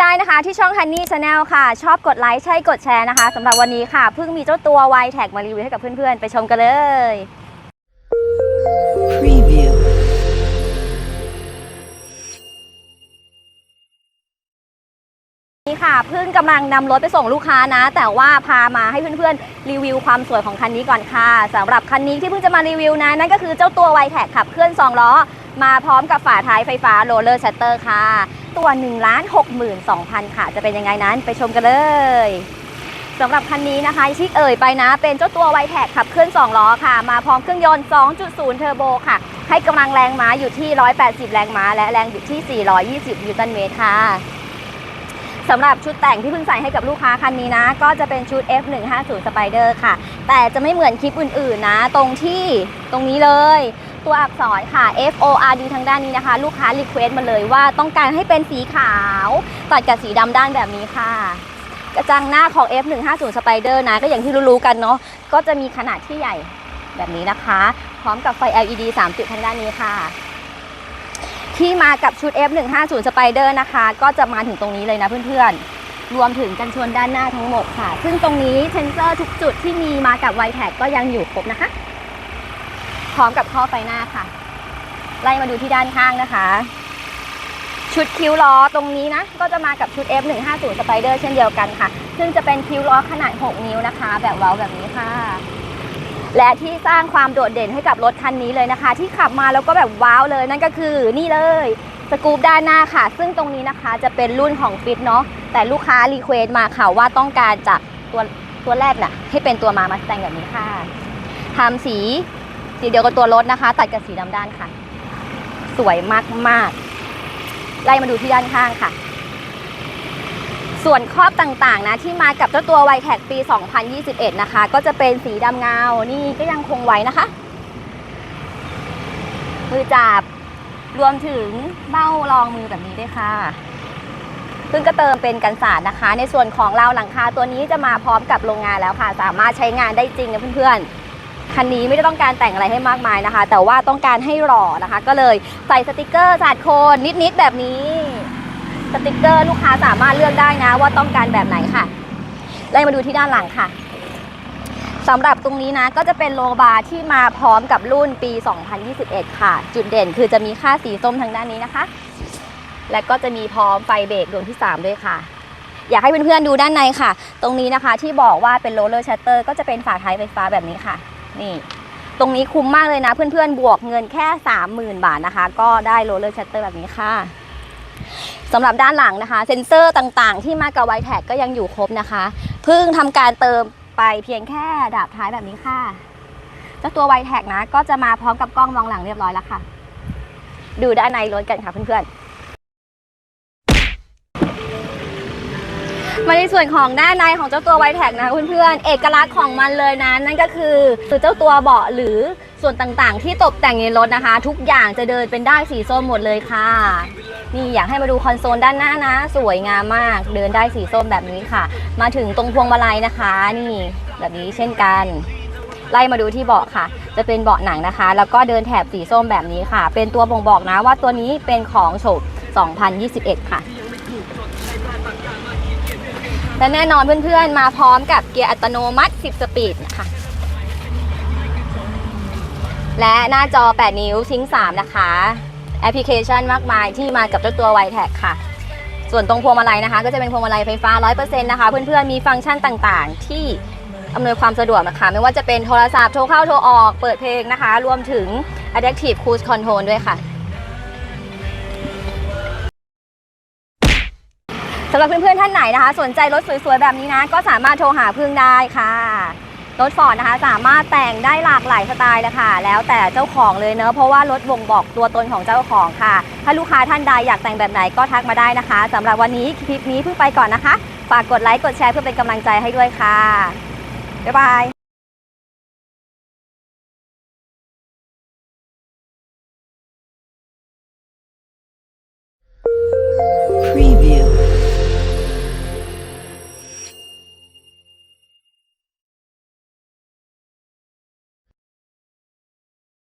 ได้นะคะที่ช่อง Honey Channel ค่ะ ชอบกดไลค์ใช่กดแชร์นะคะสำหรับวันนี้ค่ะ เพิ่งมีเจ้าตัว y t แท็กมารีวิวให้กับเพื่อนๆ ไปชมกันเลย Preview. นี่ค่ะเพิ่งกำลังนำรถไปส่งลูกค้านะ แต่ว่าพามาให้เพื่อนๆ รีวิวความสวยของคันนี้ก่อนค่ะสำหรับคันนี้ที่เพิ่งจะมารีวิวนะนั่นก็คือเจ้าตัว y t แท็กขับเคลื่อน2ล้อมาพร้อมกับฝาท้ายไฟฟ้าโรลเลอร์ชัตเตอร์ค่ะ ตัว1 6 2 0 0 0 ค่ะ จะเป็นยังไงนั้นไปชมกันเลยสำหรับคันนี้นะคะที่เอ่ยไปนะ เป็นเจ้าตัว y t แท็กขับเคลื่อน2ล้อค่ะ มาพร้อมเครื่องยนต์ 2.0 เทอร์โบค่ะ ให้กำลังแรงม้าอยู่ที่ 180 แรงม้า และแรงบิดที่ 420 นิวตันเมตรค่ะสำหรับชุดแต่งที่เพิ่งใส่ให้กับลูกค้าคันนี้นะ ก็จะเป็นชุด F150 Spider ค่ะ แต่จะไม่เหมือนคลิปอื่นๆนะ ตรงที่ตรงนี้เลย ตัวอักษรค่ะ F O R D ทางด้านนี้นะคะ ลูกค้ารีเควสต์มาเลยว่าต้องการให้เป็นสีขาวตัดกับสีดำด้านแบบนี้ค่ะ กระจังหน้าของ F150 Spider นะ ก็อย่างที่รู้ๆกันเนาะก็จะมีขนาดที่ใหญ่แบบนี้นะคะ พร้อมกับไฟ LED 3จุดทางด้านนี้ค่ะ ที่มากับชุด F150 Spider นะคะ ก็จะมาถึงตรงนี้เลยนะเพื่อนๆ รวมถึงกันชนด้านหน้าทั้งหมดค่ะ ซึ่งตรงนี้เซนเซอร์ทุกจุดที่มีมากับ y t a g ก็ยังอยู่ครบนะคะ พร้อมกับท่อไฟหน้าค่ะ ไล่มาดูที่ด้านข้างนะคะ ชุดคิ้วล้อตรงนี้นะ ก็จะมากับชุด F150 Spider เช่นเดียวกันค่ะ ซึ่งจะเป็นคิ้วล้อขนาด 6 นิ้วนะคะ แบบเว้าแบบนี้ค่ะ และที่สร้างความโดดเด่นให้กับรถคันนี้เลยนะคะ ที่ขับมาแล้วก็แบบว้าวเลยนั่นก็คือนี่เลยสกูปด้านหน้าค่ะ ซึ่งตรงนี้นะคะจะเป็นรุ่นของฟิตเนาะแต่ลูกค้ารีเควสต์มาค่ะว่าต้องการจากตัวตัวแรกน่ะให้เป็นตัวมามาแตงแบบนี้ค่ะทำสี สีเดียวกับตัวรถนะคะ ตัดกับสีดำด้านค่ะ สวยมากๆ ไล่มาดูที่ด้านข้างค่ะ ส่วนครอบต่างๆนะที่มากับเจ้าตัว y t แท็กปี 2021 นะคะ ก็จะเป็นสีดำเงา นี่ก็ยังคงไว้นะคะ มือจับรวมถึงเบ้ารองมือแบบนี้ด้วยค่ะ ซึ่งก็เติมเป็นกันสาดนะคะ ในส่วนของราวหลังคาตัวนี้จะมาพร้อมกับโรงงานแล้วค่ะ สามารถใช้งานได้จริงนะเพื่อนๆ คันนี้ไม่ได้ต้องการแต่งอะไรให้มากมายนะคะ แต่ว่าต้องการให้หล่อนะคะ ก็เลยใส่สติกเกอร์สาดโคนนิดๆแบบนี้สติกเกอร์ลูกค้าสามารถเลือกได้นะ ว่าต้องการแบบไหนค่ะไล่มาดูที่ด้านหลังค่ะสำหรับตรงนี้นะก็จะเป็นโลบาร์ที่มาพร้อมกับรุ่นปี 2021 ค่ะ จุดเด่นคือจะมีค่าสีส้มทางด้านนี้นะคะ และก็จะมีพร้อมไฟเบรกดวงที่ 3 ด้วยค่ะ อยากให้เพื่อนๆดูด้านในค่ะ ตรงนี้นะคะที่บอกว่าเป็นโรลเลอร์ชัตเตอร์ก็จะเป็นฝาท้ายไฟฟ้าแบบนี้ค่ะ นี่ ตรงนี้คุ้มมากเลยนะ เพื่อนๆ บวกเงินแค่ 30,000 บาทนะคะ ก็ได้โรลเลอร์ชัตเตอร์แบบนี้ค่ะสำหรับด้านหลังนะคะ เซ็นเซอร์ต่างๆ ที่มากับ y t แท็กก็ยังอยู่ครบนะคะเพิ่งทำการเติมไปเพียงแค่ดาบท้ายแบบนี้ค่ะเจ้าตัว y t แท็กนะ ก็จะมาพร้อมกับกล้องมองหลังเรียบร้อยแล้วค่ะ ดูด้านในรถกันค่ะเพื่อนๆ มาในส่วนของด้านในของเจ้าตัว y t แท็กนะเพื่อนๆเอกลักษณ์ของมันเลยนะนั่นก็คือคือเจ้าตัวเบาะหรือส่วนต่างๆ ที่ตกแต่งในรถนะคะ ทุกอย่างจะเดินเป็นด้านสีส้มหมดเลยค่ะ นี่อยากให้มาดูคอนโซลด้านหน้านะ สวยงามมาก เดินได้สีส้มแบบนี้ค่ะ มาถึงตรงพวงมาลัยนะคะ นี่แบบนี้เช่นกันไล่มาดูที่เบาะค่ะ จะเป็นเบาะหนังนะคะ แล้วก็เดินแถบสีส้มแบบนี้ค่ะ เป็นตัวบ่งบอกนะว่าตัวนี้เป็นของโฉบ2021 ค่ะ และแน่นอนเพื่อนๆ มาพร้อมกับเกียร์อัตโนมัติ 10 สปีดนะคะ และหน้าจอ 8 นิ้วทิ้ง 3 นะคะ แอปพลิเคชันมากมายที่มากับเจ้าตัว y t แท็กค่ะ ส่วนตรงพวงมาลัยนะคะ ก็จะเป็นพวงมาลัยไฟฟ้า 100%นะคะ เพื่อนๆ มีฟังก์ชันต่างๆ ที่อำนวยความสะดวกนะคะ ไม่ว่าจะเป็นโทรศัพท์โทรเข้าโทรออกเปิดเพลงนะคะ รวมถึง Adaptive Cruise Control ด้วยค่ะำหรับเพื่อนๆท่านไหนนะคะ สนใจรถสวยๆแบบนี้นะ ก็สามารถโทรหาพึ่งได้ค่ะ รถฟอร์ดนะคะ สามารถแต่งได้หลากหลายสไตล์เลยค่ะ แล้วแต่เจ้าของเลยเนอะเพราะว่ารถบ่งบอกตัวตนของเจ้าของค่ะ ถ้าลูกค้าท่านใดอยากแต่งแบบไหนก็ทักมาได้นะคะสำหรับวันนี้คลิปนี้เพิ่งไปก่อนนะคะฝากกดไลค์กดแชร์เพื่อเป็นกำลังใจให้ด้วยค่ะบ๊ายบาย